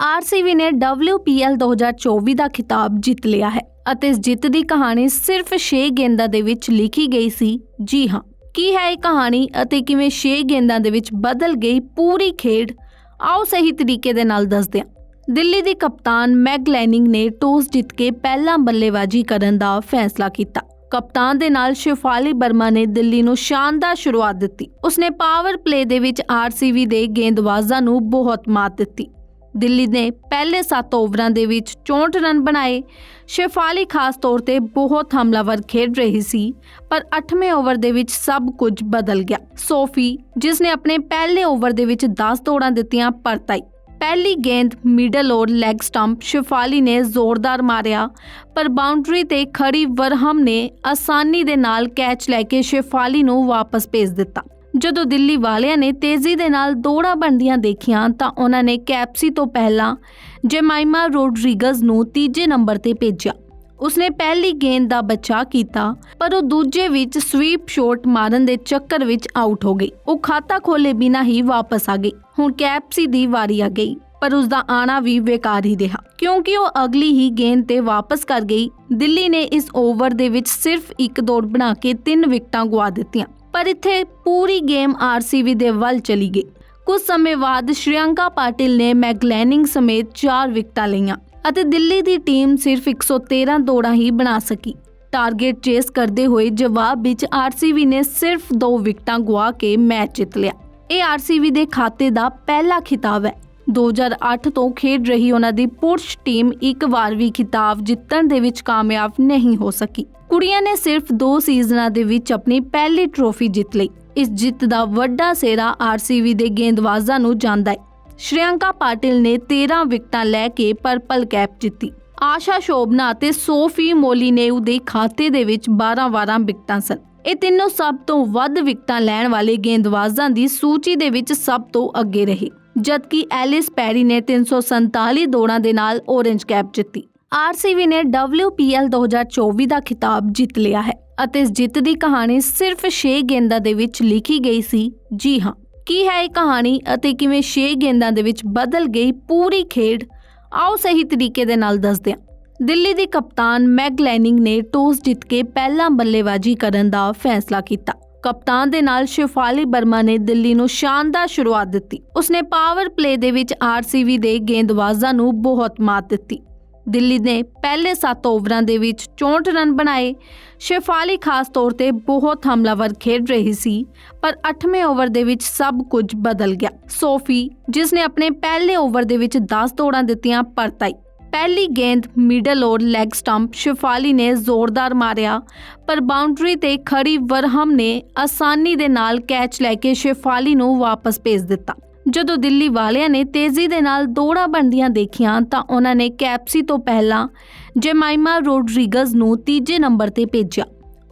RCB ਨੇ WPL 2024 ਦਾ ਖਿਤਾਬ ਜਿੱਤ ਲਿਆ ਹੈ ਅਤੇ ਇਸ ਜਿੱਤ ਦੀ ਕਹਾਣੀ ਸਿਰਫ 6 ਗੇਂਦਾਂ ਦੇ ਵਿੱਚ ਲਿਖੀ ਗਈ ਸੀ। ਜੀ ਹਾਂ, ਕੀ ਹੈ ਇਹ ਕਹਾਣੀ ਅਤੇ ਕਿਵੇਂ 6 ਗੇਂਦਾਂ ਦੇ ਵਿੱਚ ਬਦਲ ਗਈ ਪੂਰੀ ਖੇਡ? ਆਓ ਸਹੀ ਤਰੀਕੇ ਦੇ ਨਾਲ ਦੱਸਦੇ ਹਾਂ। ਦਿੱਲੀ ਦੀ ਕਪਤਾਨ ਮੈਗ ਲੈਨਿੰਗ ਨੇ ਟੌਸ ਜਿੱਤ ਕੇ ਪਹਿਲਾਂ ਬੱਲੇਬਾਜ਼ੀ ਕਰਨ ਦਾ ਫੈਸਲਾ ਕੀਤਾ। ਕਪਤਾਨ ਦੇ ਨਾਲ ਸ਼ਿਫਾਲੀ ਵਰਮਾ ਨੇ ਦਿੱਲੀ ਨੂੰ ਸ਼ਾਨਦਾਰ ਸ਼ੁਰੂਆਤ ਦਿੱਤੀ। ਉਸਨੇ ਪਾਵਰ ਪਲੇ ਦੇ ਵਿੱਚ ਆਰਸੀਬੀ ਦੇ ਗੇਂਦਬਾਜ਼ਾਂ ਨੂੰ ਬਹੁਤ ਮਾਤ ਦਿੱਤੀ। ਦਿੱਲੀ ਨੇ ਪਹਿਲੇ 7 ਓਵਰਾਂ ਦੇ ਵਿੱਚ 64 ਰਨ ਬਣਾਏ। ਸ਼ੇਫਾਲੀ ਖਾਸ ਤੌਰ ਤੇ ਬਹੁਤ ਹਮਲਾਵਰ ਖੇਡ ਰਹੀ ਸੀ, ਪਰ 8ਵੇਂ ਓਵਰ ਦੇ ਵਿੱਚ ਸਭ ਕੁਝ ਬਦਲ ਗਿਆ। ਸੋਫੀ, ਜਿਸ ਨੇ ਆਪਣੇ ਪਹਿਲੇ ਓਵਰ ਦੇ ਵਿੱਚ 10 ਦੌੜਾਂ ਦਿੱਤੀਆਂ, ਪਰਤਾਈ। ਪਹਿਲੀ ਗੇਂਦ ਮਿਡਲ ਔਰ ਲੈਗ ਸਟੰਪ ਸ਼ਿਫਾਲੀ ਨੇ ਜ਼ੋਰਦਾਰ ਮਾਰਿਆ, ਪਰ ਬਾਉਂਡਰੀ ਤੇ ਖੜੀ ਵਰਹਮ ਨੇ ਆਸਾਨੀ ਦੇ ਨਾਲ ਕੈਚ ਲੈ ਕੇ ਸ਼ਿਫਾਲੀ ਨੂੰ ਵਾਪਸ ਭੇਜ ਦਿੱਤਾ। ਜਦੋਂ ਦਿੱਲੀ ਵਾਲਿਆਂ ਨੇ ਤੇਜ਼ੀ ਦੇ ਨਾਲ ਦੌੜਾਂ ਬਣਦੀਆਂ ਦੇਖੀਆਂ ਤਾਂ ਉਹਨਾਂ ਨੇ ਕੈਪਸੀ ਤੋਂ ਪਹਿਲਾਂ ਜੇਮਾਈਮਾ ਰੋਡਰੀਗਜ਼ ਨੂੰ ਤੀਜੇ ਨੰਬਰ ਤੇ ਭੇਜਿਆ। ਉਸਨੇ ਪਹਿਲੀ ਗੇਂਦ ਦਾ ਬਚਾਅ ਕੀਤਾ, ਪਰ ਉਹ ਦੂਜੇ ਵਿੱਚ ਸਵੀਪ ਸ਼ਾਟ ਮਾਰਨ ਦੇ ਚੱਕਰ ਵਿੱਚ ਆਊਟ ਹੋ ਗਈ। ਉਹ ਖਾਤਾ ਖੋਲੇ ਬਿਨਾਂ ਹੀ ਵਾਪਸ ਆ ਗਈ। ਹੁਣ ਕੈਪਸੀ ਦੀ ਵਾਰੀ ਆ ਗਈ, ਪਰ ਉਸ ਦਾ ਆਣਾ ਵੀ ਬੇਕਾਰ ਹੀ ਰਿਹਾ। ਕਿਉਂਕਿ ਉਹ ਅਗਲੀ ਹੀ ਗੇਂਦ ਤੇ ਵਾਪਸ ਕਰ ਗਈ, ਦਿੱਲੀ ਨੇ ਇਸ ਓਵਰ ਦੇ ਵਿੱਚ ਸਿਰਫ ਇੱਕ ਦੌੜ ਬਣਾ ਕੇ ਤਿੰਨ ਵਿਕਟਾਂ ਗਵਾ ਦਿੱਤੀਆਂ। ਪਰ ਇੱਥੇ ਪੂਰੀ ਗੇਮ ਆਰਸੀਬੀ ਦੇ ਵੱਲ ਚਲੀ ਗਈ। ਕੁਝ ਸਮੇਂ ਬਾਅਦ ਸ਼੍ਰੀਲੰਕਾ ਪਾਟਿਲ ਨੇ ਮੈਗਲੈਨਿੰਗ ਸਮੇਤ 4 ਵਿਕਟਾਂ ਲਈਆਂ ਅਤੇ ਦਿੱਲੀ ਦੀ ਟੀਮ ਸਿਰਫ 113 ਦੌੜਾਂ ਹੀ ਬਣਾ ਸਕੀ। ਟਾਰਗੇਟ ਚੇਸ ਕਰਦੇ ਹੋਏ ਜਵਾਬ ਵਿੱਚ ਆਰਸੀਬੀ ਨੇ ਸਿਰਫ 2 ਵਿਕਟਾਂ ਗਵਾ ਕੇ ਮੈਚ ਜਿੱਤ ਲਿਆ। ਇਹ ਆਰਸੀਬੀ ਦੇ ਖਾਤੇ ਦਾ ਪਹਿਲਾ ਖਿਤਾਬ ਹੈ। 2008 ਤੋਂ ਖੇਡ ਰਹੀ ਉਹਨਾਂ ਦੀ ਪੁਰਸ਼ ਟੀਮ ਇੱਕ ਵਾਰ ਵੀ ਖਿਤਾਬ ਜਿੱਤਣ ਦੇ ਵਿੱਚ ਕਾਮਯਾਬ ਨਹੀਂ ਹੋ ਸਕੀ। ਕੁੜੀਆਂ ਨੇ ਸਿਰਫ 2 ਸੀਜ਼ਨਾਂ ਦੇ ਵਿੱਚ ਆਪਣੀ ਪਹਿਲੀ ਟਰੋਫੀ ਜਿੱਤ ਲਈ। ਇਸ ਜਿੱਤ ਦਾ ਵੱਡਾ ਸੇਰਾ ਆਰਸੀਬੀ ਦੇ ਗੇਂਦਬਾਜ਼ਾਂ ਨੂੰ ਜਾਂਦਾ ਹੈ। ਸ਼੍ਰੀਲੰਕਾ ਪਾਟਿਲ ਨੇ 13 ਵਿਕਟਾਂ ਲੈ ਕੇ ਪਰਪਲ ਕੈਪ ਜਿੱਤੀ। ਆਸ਼ਾ ਸ਼ੋਭਨਾ ਅਤੇ ਸੋਫੀ ਮੋਲੀਨੇਉ ਦੇ ਖਾਤੇ ਦੇ ਵਿੱਚ 12-12 ਵਿਕਟਾਂ ਸਨ। ਇਹ ਤਿੰਨੋਂ ਸਭ ਤੋਂ ਵੱਧ ਵਿਕਟਾਂ ਲੈਣ ਵਾਲੇ ਗੇਂਦਬਾਜ਼ਾਂ ਦੀ ਸੂਚੀ ਦੇ ਵਿੱਚ ਸਭ ਤੋਂ ਅੱਗੇ ਰਹੇ। ਜਦਕਿ ਐਲਿਸ ਪੈਰੀ ਨੇ 347 ਦੌੜਾਂ ਦੇ ਨਾਲ ਔਰੇਂਜ ਕੈਪ ਜਿੱਤੀ। ਆਰਸੀਬੀ ਨੇ WPL 2024 ਦਾ ਖਿਤਾਬ ਜਿੱਤ ਲਿਆ ਹੈ ਅਤੇ ਇਸ ਜਿੱਤ ਦੀ ਕਹਾਣੀ ਸਿਰਫ 6 ਗੇਂਦਾਂ ਦੇ ਵਿੱਚ ਲਿਖੀ ਗਈ ਸੀ। ਜੀ ਹਾਂ, ਕੀ ਹੈ ਇਹ ਕਹਾਣੀ ਅਤੇ ਕਿਵੇਂ 6 ਗੇਂਦਾਂ ਦੇ ਵਿੱਚ ਬਦਲ ਗਈ ਪੂਰੀ ਖੇਡ? ਆਓ ਸਹੀ ਤਰੀਕੇ ਦੇ ਨਾਲ ਦੱਸਦੇ ਹਾਂ। ਦਿੱਲੀ ਦੀ ਕਪਤਾਨ ਮੈਗ ਲੈਨਿੰਗ ਨੇ ਟੌਸ ਜਿੱਤ ਕੇ ਪਹਿਲਾਂ ਬੱਲੇਬਾਜ਼ੀ ਕਰਨ ਦਾ ਫੈਸਲਾ ਕੀਤਾ। ਕਪਤਾਨ ਦੇ ਨਾਲ ਸ਼ਿਫਾਲੀ ਵਰਮਾ ਨੇ ਦਿੱਲੀ ਨੂੰ ਸ਼ਾਨਦਾਰ ਸ਼ੁਰੂਆਤ ਦਿੱਤੀ। ਉਸਨੇ ਪਾਵਰ ਪਲੇ ਦੇ ਵਿੱਚ ਆਰਸੀਬੀ ਦੇ ਗੇਂਦਬਾਜ਼ਾਂ ਨੂੰ ਬਹੁਤ ਮਾਤ ਦਿੱਤੀ। ਦਿੱਲੀ ਨੇ ਪਹਿਲੇ 7 ਓਵਰਾਂ ਦੇ ਵਿੱਚ 64 ਰਨ ਬਣਾਏ। ਸ਼ੇਫਾਲੀ ਖਾਸ ਤੌਰ ਤੇ ਬਹੁਤ ਹਮਲਾਵਰ ਖੇਡ ਰਹੀ ਸੀ, ਪਰ 8ਵੇਂ ਓਵਰ ਦੇ ਵਿੱਚ ਸਭ ਕੁਝ ਬਦਲ ਗਿਆ। ਸੋਫੀ ਜਿਸ ਨੇ ਆਪਣੇ ਪਹਿਲੇ ਓਵਰ ਦੇ ਵਿੱਚ 10 ਦੌੜਾਂ ਦਿੱਤੀਆਂ, ਪਰਤਾਈ। ਪਹਿਲੀ ਗੇਂਦ ਮਿਡਲ ਔਰ ਲੈਗ ਸਟੰਪ ਸ਼ਿਫਾਲੀ ਨੇ ਜ਼ੋਰਦਾਰ ਮਾਰਿਆ, ਪਰ ਬਾਉਂਡਰੀ ਤੇ ਖੜੀ ਵਰਹਮ ਨੇ ਆਸਾਨੀ ਦੇ ਨਾਲ ਕੈਚ ਲੈ ਕੇ ਸ਼ਿਫਾਲੀ ਨੂੰ ਵਾਪਸ ਭੇਜ ਦਿੱਤਾ। ਜਦੋਂ ਦਿੱਲੀ ਵਾਲਿਆਂ ਨੇ ਤੇਜ਼ੀ ਦੇ ਨਾਲ ਦੌੜਾਂ ਬਣਦੀਆਂ ਦੇਖੀਆਂ, ਤਾਂ ਉਹਨਾਂ ਨੇ ਕੈਪਸੀ ਤੋਂ ਪਹਿਲਾਂ ਜੈਮਾਈਮਾ ਰੋਡਰੀਗਜ਼ ਨੂੰ ਤੀਜੇ ਨੰਬਰ ਤੇ ਭੇਜਿਆ।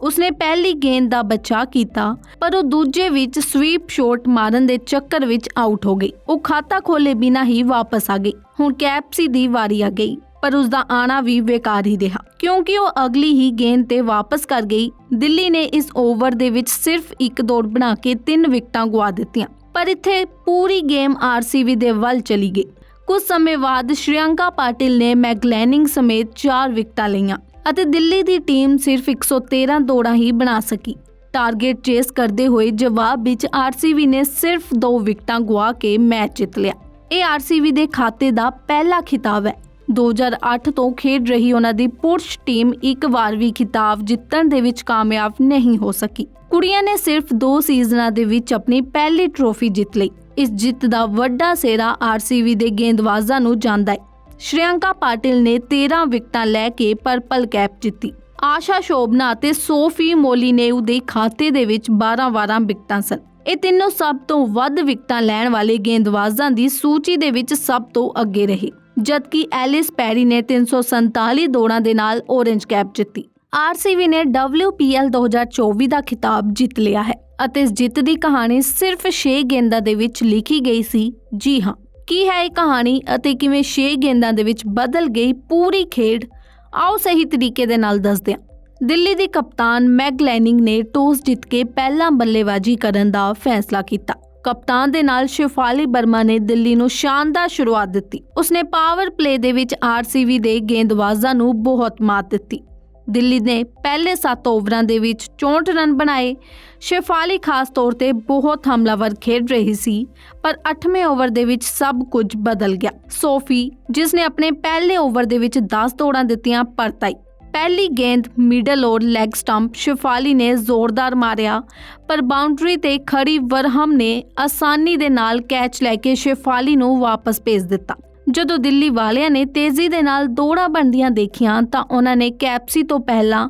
ਉਸਨੇ ਪਹਿਲੀ ਗੇਂਦ ਦਾ ਬਚਾਅ ਕੀਤਾ, ਪਰ ਉਹ ਦੂਜੇ ਵਿੱਚ ਸਵੀਪ ਸ਼ਾਟ ਮਾਰਨ ਦੇ ਚੱਕਰ ਵਿੱਚ ਆਊਟ ਹੋ ਗਈ। ਉਹ ਖਾਤਾ ਖੋਲੇ ਬਿਨਾ ਹੀ ਵਾਪਸ ਆ ਗਈ। ਹੁਣ ਕੈਪਸੀ ਦੀ ਵਾਰੀ ਆ ਗਈ, ਪਰ ਉਸ ਦਾ ਆਣਾ ਵੀ ਬੇਕਾਰ ਹੀ ਰਿਹਾ। ਕਿਉਂਕਿ ਉਹ ਅਗਲੀ ਹੀ ਗੇਂਦ ਤੇ ਵਾਪਸ ਕਰ ਗਈ, ਦਿੱਲੀ ਨੇ ਇਸ ਓਵਰ ਦੇ ਵਿੱਚ ਸਿਰਫ ਇੱਕ ਦੌੜ ਬਣਾ ਕੇ ਤਿੰਨ ਵਿਕਟਾਂ ਗਵਾ ਦਿੱਤੀਆਂ, ਪਰ ਇੱਥੇ ਪੂਰੀ ਗੇਮ ਆਰਸੀਬੀ ਦੇ ਵੱਲ ਚਲੀ ਗਈ। ਕੁਝ ਸਮੇਂ ਬਾਅਦ ਸ਼੍ਰੀਲੰਕਾ ਪਾਟਿਲ ਨੇ ਮੈਗਲੈਨਿੰਗ ਸਮੇਤ 4 ਵਿਕਟਾਂ ਲਈਆਂ। ਅਤੇ ਦਿੱਲੀ ਦੀ ਟੀਮ ਸਿਰਫ 113 ਦੌੜਾਂ ਹੀ ਬਣਾ ਸਕੀ। ਟਾਰਗੇਟ ਚੇਸ ਕਰਦੇ ਹੋਏ ਜਵਾਬ ਵਿੱਚ ਆਰਸੀਬੀ ਨੇ ਸਿਰਫ 2 ਵਿਕਟਾਂ ਗਵਾ ਕੇ ਮੈਚ ਜਿੱਤ ਲਿਆ। ਇਹ ਆਰਸੀਬੀ ਦੇ ਖਾਤੇ ਦਾ ਪਹਿਲਾ ਖਿਤਾਬ ਹੈ। 2008 ਤੋਂ ਖੇਡ ਰਹੀ ਉਹਨਾਂ ਦੀ ਪੁਰਸ਼ ਟੀਮ ਇੱਕ ਵਾਰ ਵੀ ਖਿਤਾਬ ਜਿੱਤਣ ਦੇ ਵਿੱਚ ਕਾਮਯਾਬ ਨਹੀਂ ਹੋ ਸਕੀ। ਕੁੜੀਆਂ ਨੇ ਸਿਰਫ 2 ਸੀਜ਼ਨਾਂ ਦੇ ਵਿੱਚ ਆਪਣੀ ਪਹਿਲੀ ਟਰੋਫੀ ਜਿੱਤ ਲਈ। ਇਸ ਜਿੱਤ ਦਾ ਵੱਡਾ ਸੇਰਾ ਆਰਸੀਬੀ ਦੇ ਗੇਂਦਬਾਜ਼ਾਂ ਨੂੰ ਜਾਂਦਾ ਹੈ। ਸ਼੍ਰੀਲੰਕਾ ਪਾਟਿਲ ਨੇ 13 ਵਿਕਟਾਂ ਲੈ ਕੇ ਪਰਪਲ ਕੈਪ ਜਿੱਤੀ ਆਸ਼ਾ ਸ਼ੋਭਨਾ ਅਤੇ ਸੋਫੀ ਮੋਲੀਨੇਉ ਦੇ ਖਾਤੇ ਦੇ ਵਿੱਚ 12-12 ਵਿਕਟਾਂ ਸਨ ਇਹ ਤਿੰਨੋਂ ਸਭ ਤੋਂ ਵੱਧ ਵਿਕਟਾਂ ਲੈਣ ਵਾਲੇ ਗੇਂਦਬਾਜ਼ਾਂ ਦੀ ਸੂਚੀ ਦੇ ਵਿੱਚ ਸਭ ਤੋਂ ਅੱਗੇ ਰਹੇ ਜਦਕਿ ਐਲਿਸ ਪੈਰੀ ਨੇ 347 ਦੌੜਾਂ ਦੇ ਨਾਲ ਔਰੇਂਜ ਕੈਪ ਜਿੱਤੀ ਆਰਸੀਬੀ ਨੇ WPL 2024 ਦਾ ਖਿਤਾਬ ਜਿੱਤ ਲਿਆ ਹੈ ਅਤੇ ਇਸ ਜਿੱਤ ਦੀ ਕਹਾਣੀ ਸਿਰਫ 6 ਗੇਂਦਾਂ ਦੇ ਵਿੱਚ ਲਿਖੀ ਗਈ ਸੀ ਜੀ ਹਾਂ ਕੀ ਹੈ ਇਹ ਕਹਾਣੀ ਅਤੇ ਕਿਵੇਂ 6 ਗੇਂਦਾਂ ਦੇ ਵਿੱਚ ਬਦਲ ਗਈ ਪੂਰੀ ਖੇਡ? ਆਓ ਸਹੀ ਤਰੀਕੇ ਦੇ ਨਾਲ ਦੱਸਦੇ ਹਾਂ। ਦਿੱਲੀ ਦੀ ਕਪਤਾਨ ਮੈਗ ਲੈਨਿੰਗ ਨੇ ਟੌਸ ਜਿੱਤ ਕੇ ਪਹਿਲਾਂ ਬੱਲੇਬਾਜ਼ੀ ਕਰਨ ਦਾ ਫੈਸਲਾ ਕੀਤਾ। ਕਪਤਾਨ ਦੇ ਨਾਲ ਸ਼ਿਫਾਲੀ ਵਰਮਾ ਨੇ ਦਿੱਲੀ ਨੂੰ ਸ਼ਾਨਦਾਰ ਸ਼ੁਰੂਆਤ ਦਿੱਤੀ। ਉਸਨੇ ਪਾਵਰ ਪਲੇ ਦੇ ਵਿੱਚ ਆਰਸੀਬੀ ਦੇ ਗੇਂਦਬਾਜ਼ਾਂ ਨੂੰ ਬਹੁਤ ਮਾਤ ਦਿੱਤੀ। ਦਿੱਲੀ ਨੇ ਪਹਿਲੇ 7 ਓਵਰਾਂ ਦੇ ਵਿੱਚ 64 ਰਨ ਬਣਾਏ। ਸ਼ੇਫਾਲੀ ਖਾਸ ਤੌਰ ਤੇ ਬਹੁਤ ਹਮਲਾਵਰ ਖੇਡ ਰਹੀ ਸੀ, ਪਰ 8ਵੇਂ ਓਵਰ ਦੇ ਵਿੱਚ ਸਭ ਕੁਝ ਬਦਲ ਗਿਆ। ਸੋਫੀ, ਜਿਸ ਨੇ ਆਪਣੇ ਪਹਿਲੇ ਓਵਰ ਦੇ ਵਿੱਚ 10 ਦੌੜਾਂ ਦਿੱਤੀਆਂ, ਪਰਤਾਈ। ਪਹਿਲੀ ਗੇਂਦ ਮਿਡਲ ਔਰ ਲੈਗ ਸਟੰਪ ਸ਼ੇਫਾਲੀ ਨੇ ਜ਼ੋਰਦਾਰ ਮਾਰਿਆ, ਪਰ ਬਾਉਂਡਰੀ ਤੇ ਖੜੀ ਵਰਹਮ ਨੇ ਆਸਾਨੀ ਦੇ ਨਾਲ ਕੈਚ ਲੈ ਕੇ ਸ਼ੇਫਾਲੀ ਨੂੰ ਵਾਪਸ ਭੇਜ ਦਿੱਤਾ। ਜਦੋਂ ਦਿੱਲੀ ਵਾਲਿਆਂ ਨੇ ਤੇਜ਼ੀ ਦੇ ਨਾਲ ਦੌੜਾਂ ਬਣਦੀਆਂ ਦੇਖੀਆਂ ਤਾਂ ਉਹਨਾਂ ਨੇ ਕੈਪਸੀ ਤੋਂ ਪਹਿਲਾਂ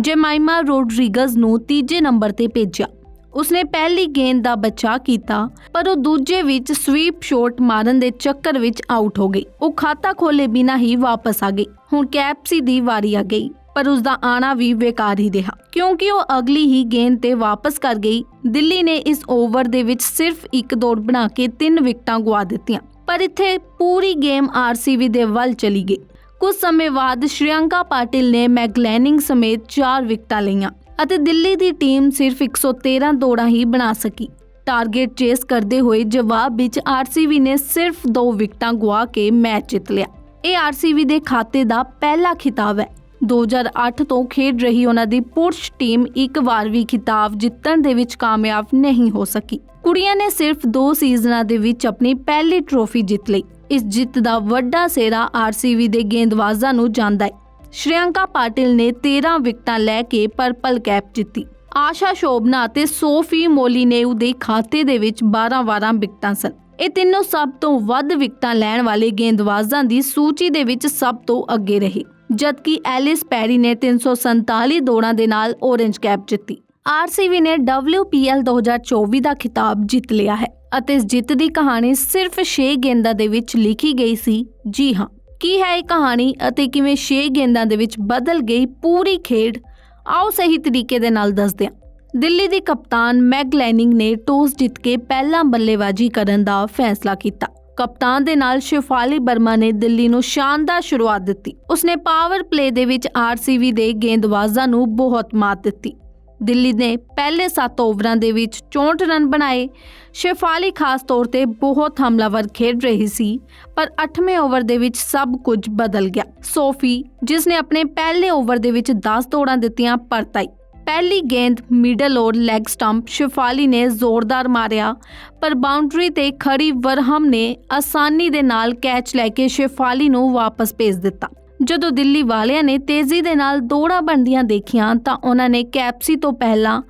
ਜੈਮਾਈਮਾ ਰੋਡਰੀਗਜ਼ ਨੂੰ ਤੀਜੇ ਨੰਬਰ ਤੇ ਭੇਜਿਆ। ਉਸਨੇ ਪਹਿਲੀ ਗੇਂਦ ਦਾ ਬਚਾਅ ਕੀਤਾ, ਪਰ ਉਹ ਦੂਜੇ ਵਿੱਚ ਸਵੀਪ ਸ਼ਾਟ ਮਾਰਨ ਦੇ ਚੱਕਰ ਵਿੱਚ ਆਊਟ ਹੋ ਗਈ। ਉਹ ਖਾਤਾ ਖੋਲੇ ਬਿਨਾਂ ਹੀ ਵਾਪਸ ਆ ਗਈ। ਹੁਣ ਕੈਪਸੀ ਦੀ ਵਾਰੀ ਆ ਗਈ, ਪਰ ਉਸ ਦਾ ਆਣਾ ਵੀ ਬੇਕਾਰ ਹੀ ਰਿਹਾ। ਕਿਉਂਕਿ ਉਹ ਅਗਲੀ ਹੀ ਗੇਂਦ ਤੇ ਵਾਪਸ ਕਰ ਗਈ, ਦਿੱਲੀ ਨੇ ਇਸ ਓਵਰ ਦੇ ਵਿੱਚ ਸਿਰਫ ਇੱਕ ਦੌੜ ਬਣਾ ਕੇ ਤਿੰਨ ਵਿਕਟਾਂ ਗਵਾ ਦਿੱਤੀਆਂ। ਪਰ ਇੱਥੇ ਪੂਰੀ ਗੇਮ ਆਰਸੀਬੀ ਦੇ ਵੱਲ ਚਲੀ ਗਈ। ਕੁਝ ਸਮੇਂ ਬਾਅਦ ਸ਼੍ਰੀਲੰਕਾ ਪਾਟਿਲ ਨੇ ਮੈਗਲੈਨਿੰਗ ਸਮੇਤ 4 ਵਿਕਟਾਂ ਲਈਆਂ ਅਤੇ ਦਿੱਲੀ ਦੀ ਟੀਮ ਸਿਰਫ 113 ਦੌੜਾਂ ਹੀ ਬਣਾ ਸਕੀ। ਟਾਰਗੇਟ ਚੇਸ ਕਰਦੇ ਹੋਏ ਜਵਾਬ ਵਿੱਚ ਆਰਸੀਬੀ ਨੇ ਸਿਰਫ 2 ਵਿਕਟਾਂ ਗਵਾ ਕੇ ਮੈਚ ਜਿੱਤ ਲਿਆ। ਇਹ ਆਰਸੀਬੀ ਦੇ ਖਾਤੇ ਦਾ ਪਹਿਲਾ ਖਿਤਾਬ ਹੈ। 2008 ਤੋਂ ਖੇਡ ਰਹੀ ਉਹਨਾਂ ਦੀ ਪੁਰਸ਼ ਟੀਮ ਇੱਕ ਵਾਰ ਵੀ ਖਿਤਾਬ ਜਿੱਤਣ ਦੇ ਵਿੱਚ ਕਾਮਯਾਬ ਨਹੀਂ ਹੋ ਸਕੀ। ਕੁੜੀਆਂ ਨੇ ਸਿਰਫ 2 ਸੀਜ਼ਨਾਂ ਦੇ ਵਿੱਚ ਆਪਣੀ ਪਹਿਲੀ ਟਰੋਫੀ ਜਿੱਤ ਲਈ। ਇਸ ਜਿੱਤ ਦਾ ਵੱਡਾ ਸੇਰਾ ਆਰਸੀਬੀ ਦੇ ਗੇਂਦਬਾਜ਼ਾਂ ਨੂੰ ਜਾਂਦਾ ਹੈ। ਸ਼੍ਰੀਲੰਕਾ ਪਾਟਿਲ ਨੇ 13 ਵਿਕਟਾਂ ਲੈ ਕੇ ਪਰਪਲ ਕੈਪ ਜਿੱਤੀ। ਆਸ਼ਾ ਸ਼ੋਭਨਾ ਅਤੇ ਸੋਫੀ ਮੋਲੀਨੇਉ ਦੇ ਖਾਤੇ ਦੇ ਵਿੱਚ 12-12 ਵਿਕਟਾਂ ਸਨ। ਇਹ ਤਿੰਨੋਂ ਸਭ ਤੋਂ ਵੱਧ ਵਿਕਟਾਂ ਲੈਣ ਵਾਲੇ ਗੇਂਦਬਾਜ਼ਾਂ ਦੀ ਸੂਚੀ ਦੇ ਵਿੱਚ ਸਭ ਤੋਂ ਅੱਗੇ ਰਹੇ। ਜਦਕਿ ਐਲਿਸ ਪੈਰੀ ਨੇ 347 ਦੌੜਾਂ ਦੇ ਨਾਲ ਔਰੇਂਜ ਕੈਪ ਜਿੱਤੀ। ਆਰਸੀਬੀ ਨੇ WPL 2024 ਦਾ ਖਿਤਾਬ ਜਿੱਤ ਲਿਆ ਹੈ ਅਤੇ ਇਸ ਜਿੱਤ ਦੀ ਕਹਾਣੀ ਸਿਰਫ 6 ਗੇਂਦਾਂ ਦੇ ਵਿੱਚ ਲਿਖੀ ਗਈ ਸੀ। ਜੀ ਹਾਂ, ਕੀ ਹੈ ਇਹ ਕਹਾਣੀ ਅਤੇ ਕਿਵੇਂ 6 ਗੇਂਦਾਂ ਦੇ ਵਿੱਚ ਬਦਲ ਗਈ ਪੂਰੀ ਖੇਡ? ਆਓ ਸਹੀ ਤਰੀਕੇ ਦੇ ਨਾਲ ਦੱਸਦੇ ਹਾਂ ਦਿੱਲੀ ਦੀ ਕਪਤਾਨ ਮੈਗ ਲੈਨਿੰਗ ਨੇ ਟੌਸ ਜਿੱਤ ਕੇ ਪਹਿਲਾਂ ਬੱਲੇਬਾਜ਼ੀ ਕਰਨ ਦਾ ਫੈਸਲਾ ਕੀਤਾ। ਕਪਤਾਨ ਦੇ ਨਾਲ ਸ਼ਿਫਾਲੀ ਵਰਮਾ ਨੇ ਦਿੱਲੀ ਨੂੰ ਸ਼ਾਨਦਾਰ ਸ਼ੁਰੂਆਤ ਦਿੱਤੀ। ਉਸਨੇ ਪਾਵਰ ਪਲੇ ਦੇ ਵਿੱਚ ਆਰਸੀਬੀ ਦੇ ਗੇਂਦਬਾਜ਼ਾਂ ਨੂੰ ਬਹੁਤ ਮਾਤ ਦਿੱਤੀ। ਦਿੱਲੀ ਨੇ ਪਹਿਲੇ 7 ਓਵਰਾਂ ਦੇ ਵਿੱਚ 64 ਰਨ ਬਣਾਏ। ਸ਼ੇਫਾਲੀ ਖਾਸ ਤੌਰ ਤੇ ਬਹੁਤ ਹਮਲਾਵਰ ਖੇਡ ਰਹੀ ਸੀ, ਪਰ 8ਵੇਂ ਓਵਰ ਦੇ ਵਿੱਚ ਸਭ ਕੁਝ ਬਦਲ ਗਿਆ। ਸੋਫੀ, ਜਿਸ ਨੇ ਆਪਣੇ ਪਹਿਲੇ ਓਵਰ ਦੇ ਵਿੱਚ 10 ਦੌੜਾਂ ਦਿੱਤੀਆਂ, ਪਰਤਾਈ। ਪਹਿਲੀ ਗੇਂਦ ਮਿਡਲ ਔਰ ਲੈਗ ਸਟੰਪ ਸ਼ਿਫਾਲੀ ਨੇ ਜ਼ੋਰਦਾਰ ਮਾਰਿਆ, ਪਰ ਬਾਉਂਡਰੀ ਤੇ ਖੜੀ ਵਰਹਮ ਨੇ ਆਸਾਨੀ ਦੇ ਨਾਲ ਕੈਚ ਲੈ ਕੇ ਸ਼ਿਫਾਲੀ ਨੂੰ ਵਾਪਸ ਭੇਜ ਦਿੱਤਾ। ਜਦੋਂ ਦਿੱਲੀ ਵਾਲਿਆਂ ਨੇ ਤੇਜ਼ੀ ਦੇ ਨਾਲ ਦੌੜਾਂ ਬਣਦੀਆਂ ਦੇਖੀਆਂ ਤਾਂ ਉਹਨਾਂ ਨੇ ਕੈਪਸੀ ਤੋਂ ਪਹਿਲਾਂ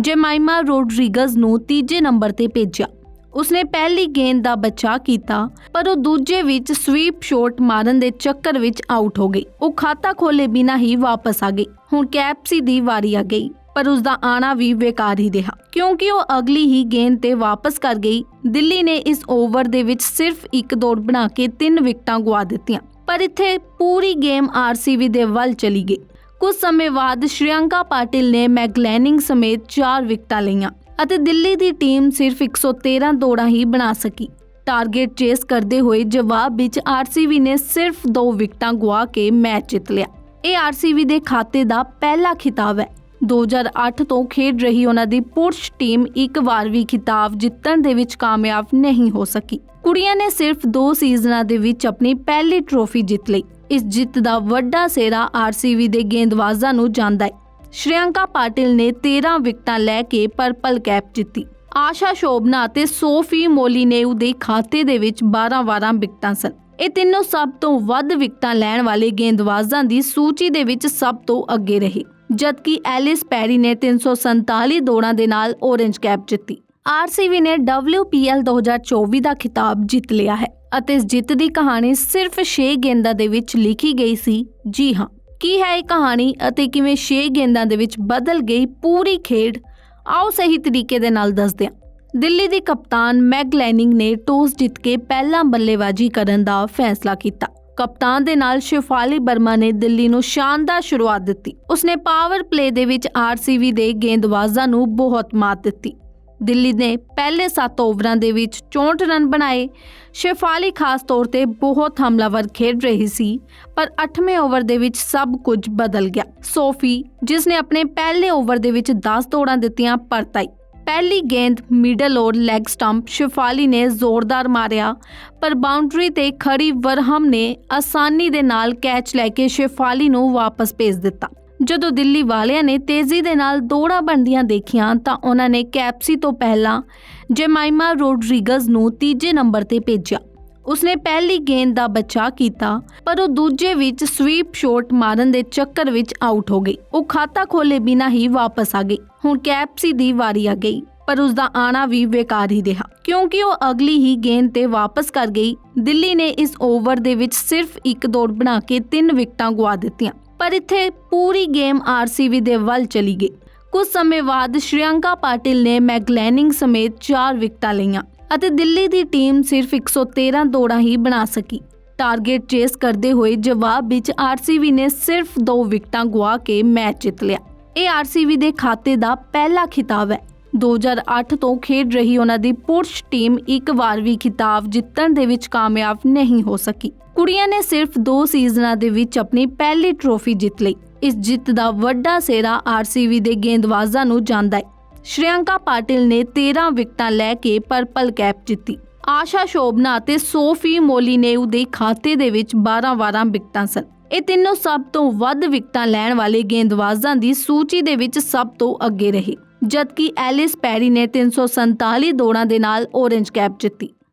ਜੈਮਾਈਮਾ ਰੋਡਰੀਗਜ਼ ਨੂੰ ਤੀਜੇ ਨੰਬਰ ਤੇ ਭੇਜਿਆ। ਉਸਨੇ ਪਹਿਲੀ ਗੇਂਦ ਦਾ ਬਚਾਅ ਕੀਤਾ, ਪਰ ਉਹ ਦੂਜੇ ਵਿੱਚ ਸਵੀਪ ਸ਼ਾਟ ਮਾਰਨ ਦੇ ਚੱਕਰ ਵਿੱਚ ਆਊਟ ਹੋ ਗਈ। ਉਹ ਖਾਤਾ ਖੋਲੇ ਬਿਨਾ ਹੀ ਵਾਪਸ ਆ ਗਈ। ਹੁਣ ਕੈਪਸੀ ਦੀ ਵਾਰੀ ਆ ਗਈ, ਪਰ ਉਸ ਦਾ ਆਣਾ ਵੀ ਬੇਕਾਰ ਹੀ ਰਿਹਾ। ਕਿਉਂਕਿ ਉਹ ਅਗਲੀ ਹੀ ਗੇਂਦ ਤੇ ਵਾਪਸ ਕਰ ਗਈ, ਦਿੱਲੀ ਨੇ ਇਸ ਓਵਰ ਦੇ ਵਿੱਚ ਸਿਰਫ ਇੱਕ ਦੌੜ ਬਣਾ ਕੇ ਤਿੰਨ ਵਿਕਟਾਂ ਗਵਾ ਦਿੱਤੀਆਂ। ਪਰ ਇੱਥੇ ਪੂਰੀ ਗੇਮ ਆਰਸੀਬੀ ਦੇ ਵੱਲ ਚਲੀ ਗਈ। ਕੁਝ ਸਮੇਂ ਬਾਅਦ ਸ਼੍ਰੀਲੰਕਾ ਪਾਟਿਲ ਨੇ ਮੈਗਲੈਨਿੰਗ ਸਮੇਤ 4 ਵਿਕਟਾਂ ਲਈਆਂ ਅਤੇ ਦਿੱਲੀ ਦੀ ਟੀਮ ਸਿਰਫ 113 ਦੌੜਾਂ ਹੀ ਬਣਾ ਸਕੀ। ਟਾਰਗੇਟ ਚੇਸ ਕਰਦੇ ਹੋਏ ਜਵਾਬ ਵਿੱਚ ਆਰਸੀਬੀ ਨੇ ਸਿਰਫ 2 ਵਿਕਟਾਂ ਗਵਾ ਕੇ ਮੈਚ ਜਿੱਤ ਲਿਆ। ਇਹ ਆਰਸੀਬੀ ਦੇ ਖਾਤੇ ਦਾ ਪਹਿਲਾ ਖਿਤਾਬ ਹੈ। 2008 ਤੋਂ ਖੇਡ ਰਹੀ ਉਹਨਾਂ ਦੀ ਪੁਰਸ਼ ਟੀਮ ਇੱਕ ਵਾਰ ਵੀ ਖਿਤਾਬ ਜਿੱਤਣ ਦੇ ਵਿੱਚ ਕਾਮਯਾਬ ਨਹੀਂ ਹੋ ਸਕੀ। ਕੁੜੀਆਂ ਨੇ ਸਿਰਫ 2 ਸੀਜ਼ਨਾਂ ਦੇ ਵਿੱਚ ਆਪਣੀ ਪਹਿਲੀ ਟਰੋਫੀ ਜਿੱਤ ਲਈ। ਇਸ ਜਿੱਤ ਦਾ ਵੱਡਾ ਸੇਰਾ ਆਰਸੀਬੀ ਦੇ ਗੇਂਦਬਾਜ਼ਾਂ ਨੂੰ ਜਾਂਦਾ ਹੈ। ਸ਼੍ਰੀਲੰਕਾ ਪਾਟਿਲ ਨੇ 13 ਵਿਕਟਾਂ ਲੈ ਕੇ ਪਰਪਲ ਕੈਪ ਜਿੱਤੀ। ਆਸ਼ਾ ਸ਼ੋਭਨਾ ਅਤੇ ਸੋਫੀ ਮੋਲੀਨੇਉ ਦੇ ਖਾਤੇ ਦੇ ਵਿੱਚ 12-12 ਵਿਕਟਾਂ ਸਨ। ਇਹ ਤਿੰਨੋਂ ਸਭ ਤੋਂ ਵੱਧ ਵਿਕਟਾਂ ਲੈਣ ਵਾਲੇ ਗੇਂਦਬਾਜ਼ਾਂ ਦੀ ਸੂਚੀ ਦੇ ਵਿੱਚ ਸਭ ਤੋਂ ਅੱਗੇ ਰਹੇ, ਜਦਕਿ ਐਲਿਸ ਪੈਰੀ ਨੇ 347 ਦੌੜਾਂ ਦੇ ਨਾਲ ਔਰੇਂਜ ਕੈਪ ਜਿੱਤੀ। ਆਰਸੀਬੀ ਨੇ WPL 2024 ਦਾ ਖਿਤਾਬ ਜਿੱਤ ਲਿਆ ਹੈ ਅਤੇ ਇਸ ਜਿੱਤ ਦੀ ਕਹਾਣੀ ਸਿਰਫ 6 ਗੇਂਦਾਂ ਦੇ ਵਿੱਚ ਲਿਖੀ ਗਈ ਸੀ। ਜੀ ਹਾਂ, ਕੀ ਹੈ ਇਹ ਕਹਾਣੀ ਅਤੇ ਕਿਵੇਂ 6 ਗੇਂਦਾਂ ਦੇ ਵਿੱਚ ਬਦਲ ਗਈ ਪੂਰੀ ਖੇਡ? ਆਓ ਸਹੀ ਤਰੀਕੇ ਦੇ ਨਾਲ ਦੱਸਦੇ ਹਾਂ। ਦਿੱਲੀ ਦੀ ਕਪਤਾਨ ਮੈਗ ਲੈਨਿੰਗ ਨੇ ਟੌਸ ਜਿੱਤ ਕੇ ਪਹਿਲਾਂ ਬੱਲੇਬਾਜ਼ੀ ਕਰਨ ਦਾ ਫੈਸਲਾ ਕੀਤਾ। ਕਪਤਾਨ ਦੇ ਨਾਲ ਸ਼ਿਫਾਲੀ ਵਰਮਾ ਨੇ ਦਿੱਲੀ ਨੂੰ ਸ਼ਾਨਦਾਰ ਸ਼ੁਰੂਆਤ ਦਿੱਤੀ। ਉਸਨੇ ਪਾਵਰ ਪਲੇ ਦੇ ਵਿੱਚ ਆਰਸੀਬੀ ਦੇ ਗੇਂਦਬਾਜ਼ਾਂ ਨੂੰ ਬਹੁਤ ਮਾਤ ਦਿੱਤੀ। ਦਿੱਲੀ ਨੇ ਪਹਿਲੇ 7 ਓਵਰਾਂ ਦੇ ਵਿੱਚ 64 ਰਨ ਬਣਾਏ। ਸ਼ੇਫਾਲੀ ਖਾਸ ਤੌਰ ਤੇ ਬਹੁਤ ਹਮਲਾਵਰ ਖੇਡ ਰਹੀ ਸੀ, ਪਰ 8ਵੇਂ ਓਵਰ ਦੇ ਵਿੱਚ ਸਭ ਕੁਝ ਬਦਲ ਗਿਆ। ਸੋਫੀ, ਜਿਸ ਨੇ ਆਪਣੇ ਪਹਿਲੇ ਓਵਰ ਦੇ ਵਿੱਚ 10 ਦੌੜਾਂ ਦਿੱਤੀਆਂ, ਪਰਤਾਈ। ਪਹਿਲੀ ਗੇਂਦ ਮਿਡਲ ਔਰ ਲੈਗ ਸਟੰਪ ਸ਼ਿਫਾਲੀ ਨੇ ਜ਼ੋਰਦਾਰ ਮਾਰਿਆ, ਪਰ ਬਾਉਂਡਰੀ ਤੇ ਖੜੀ ਵਰਹਮ ਨੇ ਆਸਾਨੀ ਦੇ ਨਾਲ ਕੈਚ ਲੈ ਕੇ ਸ਼ਿਫਾਲੀ ਨੂੰ ਵਾਪਸ ਭੇਜ ਦਿੱਤਾ। ਜਦੋਂ ਦਿੱਲੀ ਵਾਲਿਆਂ ਨੇ ਤੇਜ਼ੀ ਦੇ ਨਾਲ ਦੌੜਾਂ ਬਣਦੀਆਂ ਦੇਖੀਆਂ ਤਾਂ ਉਹਨਾਂ ਨੇ ਕੈਪਸੀ ਤੋਂ ਪਹਿਲਾਂ ਜੈਮਾਈਮਾ ਰੋਡਰੀਗਜ਼ ਨੂੰ ਤੀਜੇ ਨੰਬਰ ਤੇ ਭੇਜਿਆ। ਉਸਨੇ ਪਹਿਲੀ ਗੇਂਦ ਦਾ ਬਚਾਅ ਕੀਤਾ, ਪਰ ਉਹ ਦੂਜੇ ਵਿੱਚ ਸਵੀਪ ਸ਼ਾਟ ਮਾਰਨ ਦੇ ਚੱਕਰ ਵਿੱਚ ਆਊਟ ਹੋ ਗਈ। ਉਹ ਖਾਤਾ ਖੋਲੇ ਬਿਨਾਂ ਹੀ ਵਾਪਸ ਆ ਗਈ। ਹੁਣ ਕੈਪਸੀ ਦੀ ਵਾਰੀ ਆ ਗਈ, ਪਰ ਉਸ ਦਾ ਆਣਾ ਵੀ ਬੇਕਾਰ ਹੀ ਰਿਹਾ। ਕਿਉਂਕਿ ਉਹ ਅਗਲੀ ਹੀ ਗੇਂਦ ਤੇ ਵਾਪਸ ਕਰ ਗਈ, ਦਿੱਲੀ ਨੇ ਇਸ ਓਵਰ ਦੇ ਵਿੱਚ ਸਿਰਫ ਇੱਕ ਦੌੜ ਬਣਾ ਕੇ ਤਿੰਨ ਵਿਕਟਾਂ ਗਵਾ ਦਿੱਤੀਆਂ। ਪਰ ਇੱਥੇ ਪੂਰੀ ਗੇਮ ਆਰਸੀਬੀ ਦੇ ਵੱਲ ਚਲੀ ਗਈ। ਕੁਝ ਸਮੇਂ ਬਾਅਦ ਸ਼੍ਰੀਲੰਕਾ ਪਾਟਿਲ ਨੇ ਮੈਗਲੈਨਿੰਗ ਸਮੇਤ 4 ਵਿਕਟਾਂ ਲਈਆਂ ਅਤੇ ਦਿੱਲੀ ਦੀ ਟੀਮ ਸਿਰਫ 113 ਦੌੜਾਂ ਹੀ ਬਣਾ ਸਕੀ। ਟਾਰਗੇਟ ਚੇਸ ਕਰਦੇ ਹੋਏ ਜਵਾਬ ਵਿੱਚ ਆਰਸੀਬੀ ਨੇ ਸਿਰਫ 2 ਵਿਕਟਾਂ ਗਵਾ ਕੇ ਮੈਚ ਜਿੱਤ ਲਿਆ। ਇਹ ਆਰਸੀਬੀ ਦੇ ਖਾਤੇ ਦਾ ਪਹਿਲਾ ਖਿਤਾਬ ਹੈ। 2008 ਤੋਂ ਖੇਡ ਰਹੀ ਉਹਨਾਂ ਦੀ ਪੁਰਸ਼ ਟੀਮ ਇੱਕ ਵਾਰ ਵੀ ਖਿਤਾਬ ਜਿੱਤਣ ਦੇ ਵਿੱਚ ਕਾਮਯਾਬ ਨਹੀਂ ਹੋ ਸਕੀ। ਕੁੜੀਆਂ ਨੇ ਸਿਰਫ 2 ਸੀਜ਼ਨਾਂ ਦੇ ਵਿੱਚ ਆਪਣੀ ਪਹਿਲੀ ਟਰੋਫੀ ਜਿੱਤ ਲਈ। ਇਸ ਜਿੱਤ ਦਾ ਵੱਡਾ ਸੇਰਾ ਆਰਸੀਬੀ ਦੇ ਗੇਂਦਬਾਜ਼ਾਂ ਨੂੰ ਜਾਂਦਾ ਹੈ। ਸ਼੍ਰੀਲੰਕਾ ਪਾਟਿਲ ਨੇ 13 ਵਿਕਟਾਂ ਲੈ ਕੇ ਪਰਪਲ ਕੈਪ ਜਿੱਤੀ। ਆਸ਼ਾ ਸ਼ੋਭਨਾ ਅਤੇ ਸੋਫੀ ਮੋਲੀਨੇਉ ਦੇ ਖਾਤੇ ਦੇ ਵਿੱਚ 12 ਵਾਰਾਂ ਵਿਕਟਾਂ ਸਨ। ਇਹ ਤਿੰਨੋਂ ਸਭ ਤੋਂ ਵੱਧ ਵਿਕਟਾਂ ਲੈਣ ਵਾਲੇ ਗੇਂਦਬਾਜ਼ਾਂ ਦੀ ਸੂਚੀ ਦੇ ਵਿੱਚ ਸਭ ਤੋਂ ਅੱਗੇ ਰਹੇ। ਜਦਕਿ ਐਲਿਸ ਪੈਰੀ ਨੇ 347 ਦੌੜਾਂ ਦੇ ਨਾਲ ਔਰੇਂਜ ਕੈਪ ਜਿੱਤੀ।